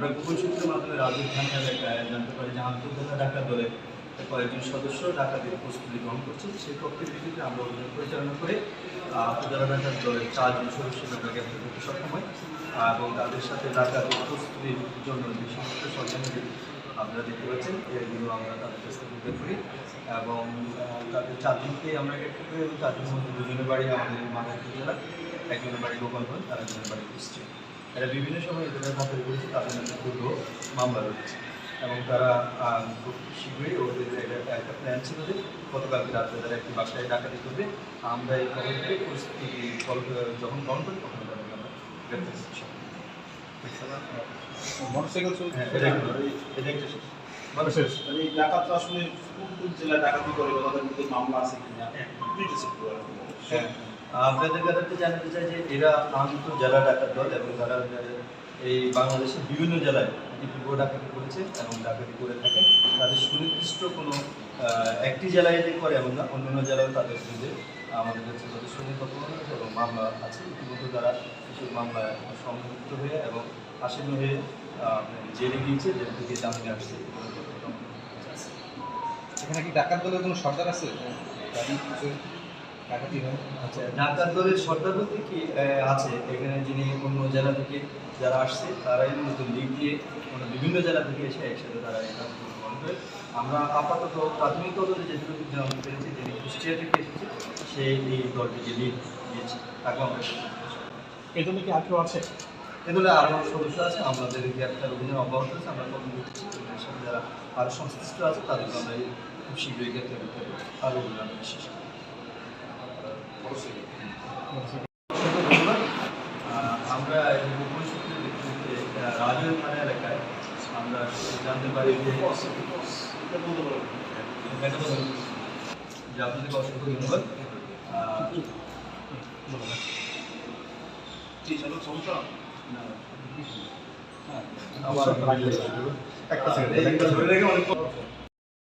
আমরা গোপন সূত্রের মাধ্যমে রাজীব এলাকায় জানতে পারি যে আন্তর্জাতিক ডাকাত দলে কয়েকজন সদস্য ডাকাতের প্রস্তুতি গ্রহণ করছে সেই তথ্যের ভিত্তিতে আমরা অভিযান পরিচালনা করে উপজেলা ডাকাত দলের চারজন সদস্যকে আমরা গ্রেপ্তার করতে সক্ষম আহ, এবং তাদের সাথে ডাকাতের প্রস্তুতির জন্য যে সমস্ত সরঞ্জামগুলি আপনারা দেখতে পাচ্ছেন এগুলো আমরা তাদের কাছ থেকে উদ্ধার করি। এবং তাদের চারজনকে আমরা গ্রেপ্তার করি এবং চারজনের মধ্যে দুজনের বাড়ি আমাদের মাদারপুর জেলা একজনের বাড়ি গোপালগঞ্জ আর একজনের বাড়ি কুষ্টিয়া। এরা বিভিন্ন সময় এদের হাতে করেছে তাদের মধ্যে পূর্ব মামলা রয়েছে। এবং তারা খুব শীঘ্রই ওদের একটা- একটা প্ল্যান ছিল যে গতকালকে রাত্রে তারা একটি বাসায় ডাকাতি করবে আমরা এই খবরকে পরিস্থিতি যখন গ্রহণ করি তখন তাদেরকে আমরা গ্রেপ্তার করছি। মোটরসাইকেল হ্যাঁ এটা একটা- শেষ। মানে শেষ মানে এই আসলে কোন কোন জেলায় ডাকাতি করে বা তাদের মধ্যে মামলা আছে কিনা? ডিটেলস একটু আর কি বলেন। হ্যাঁ। আপনাদের কাছে জানতে চাই যে এরা আন্তঃ জেলা ডাকাত দল এবং তারা এই বাংলাদেশের বিভিন্ন জেলায় ডিপ্লোমা ডাকাতি করেছে এবং ডাকাতি করে থাকেন তাদের সুনির্দিষ্ট কোনো একটি জেলায় যে করে এমন না অন্যান্য জেলায় তাদের বিরুদ্ধে আমাদের কাছে যথেষ্ট নির্বাচন হয়েছে এবং মামলা আছে। ইতিমধ্যে তারা কিছু মামলায় সম্পৃক্ত হয়ে এবং আসামি হয়ে জেলে গিয়েছে জেল থেকে জামিনে আসছে। এখানে কি ডাকাত দলের কোনো সর্দার আছে? আচ্ছা ডাকাত দলের বলতে কি আছে? এখানে যিনি অন্য জেলা থেকে যারা আসছে তারাই মূলত লিগ দিয়ে মানে বিভিন্ন জেলা থেকে এসে একসাথে তারা গ্রহণ করে। আমরা আপাতত প্রাথমিক তদন্তে যেটুকু জানতে পেরেছি যিনি কুষ্টিয়া থেকে এসেছে সে এই দলটিকে লিড দিয়েছে তাকে আমরা কি আর কেউ আছে? এগুলো আরও সদস্য আছে আমাদের গ্রেপ্তার অভিযান অব্যাহত আছে আমরা তদন্ত যারা আরও সংশ্লিষ্ট আছে তাদেরকে আমরা খুব শীঘ্রই গ্রেপ্তার করতে পারব। আরও অভিযান শেষ করব। আহ, আমরা এই গোপন সূত্রের ভিত্তিতে আহ, রাজীব থানা এলাকায় আমরা জানতে পারি যে এটা বলতে পারবেন যে আপনাদেরকে অসংখ্য ধন্যবাদ আহ, কি চালক সমস্যা না, হ্যাঁ আমার একটা সেকেন্ড এই ধরে রেখে অনেক